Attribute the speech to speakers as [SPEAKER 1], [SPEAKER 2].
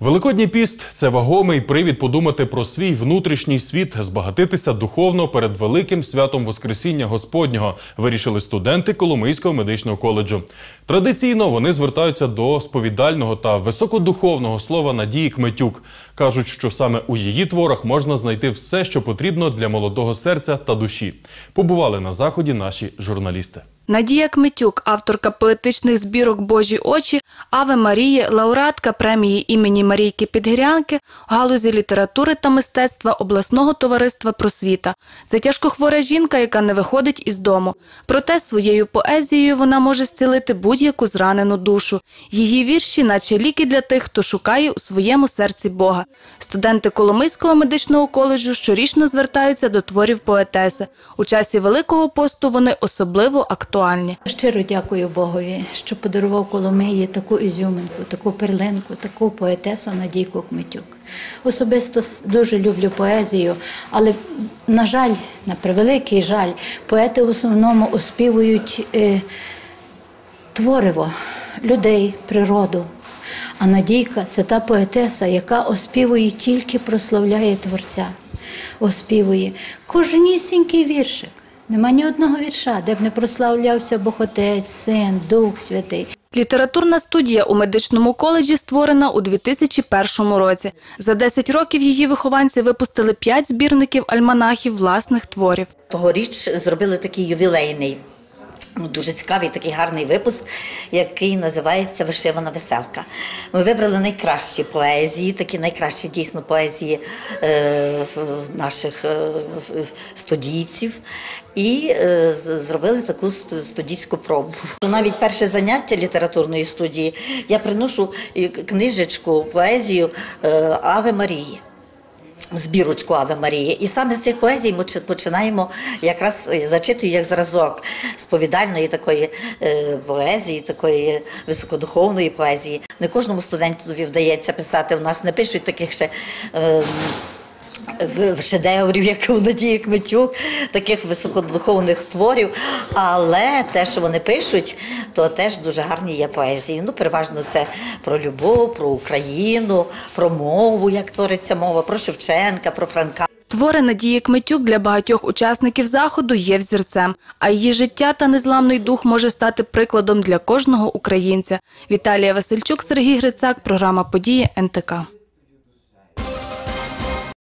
[SPEAKER 1] Великодній піст це вагомий привід подумати про свій внутрішній світ, збагатитися духовно перед великим святом Воскресіння Господнього. Вирішили студенти Коломийського медичного коледжу. Традиційно вони звертаються до сповідального та високодуховного слова Надії Кметюк. кажуть, що саме у її творах можна знайти все, що потрібно для молодого серця та душі. Побували на заході наші журналісти.
[SPEAKER 2] Надія Кмитюк, авторка поетичних збірок Божі очі, Аве Марії, лауреатка премії імені Марійки Підгірянки галузі літератури та мистецтва обласного товариства Просвіта. Це тяжкохвора жінка, яка не виходить із дому. Проте своєю поезією вона може зцілити будь-яку зранену душу. Її вірші, наче ліки для тих, хто шукає у своєму серці Бога. Студенти Коломийського медичного коледжу щорічно звертаються до творів поетеси. У часі Великого посту вони особливо актуальні.
[SPEAKER 3] Щиро дякую Богові, що подарував Коломиї таку ізюминку, таку перлинку, таку поетесу Надійку Кмитюк. Особисто дуже люблю поезію, але, на жаль, на превеликий жаль, поети в основному оспівують е, твориво людей, природу. А Надійка це та поетеса, яка оспівує тільки прославляє Творця, оспівує кожнісінький віршик. Нема ні одного вірша, де б не прославлявся Бог Отець, Син, Дух Святий.
[SPEAKER 2] Літературна студія у медичному коледжі створена у 2001 році. За 10 років її вихованці випустили 5 збірників альманахів власних творів.
[SPEAKER 4] Тогоріч зробили такий ювілейний, ну, дуже цікавий такий гарний випуск, який називається Вишивана веселка. Ми вибрали найкращі поезії, такі найкращі дійсно поезії е, наших е, студійців. І е, зробили таку студійську пробу. Навіть перше заняття літературної студії я приношу книжечку, поезію е, Аве Марії збірочку Аве Марії. І саме з цих поезій ми починаємо якраз е, зачитую як зразок сповідальної такої е, поезії, такої високодуховної поезії. Не кожному студентові вдається писати. У нас не пишуть таких ще. В шедеврів, як у Надії Кметюк, таких високодуховних творів. Але те, що вони пишуть, то теж дуже гарні є поезії. Ну, переважно це про любов, про Україну, про мову, як твориться мова, про Шевченка, про Франка.
[SPEAKER 2] Твори Надії Кмитюк для багатьох учасників заходу є взірцем, а її життя та незламний дух може стати прикладом для кожного українця. Віталія Васильчук, Сергій Грицак, програма Події НТК.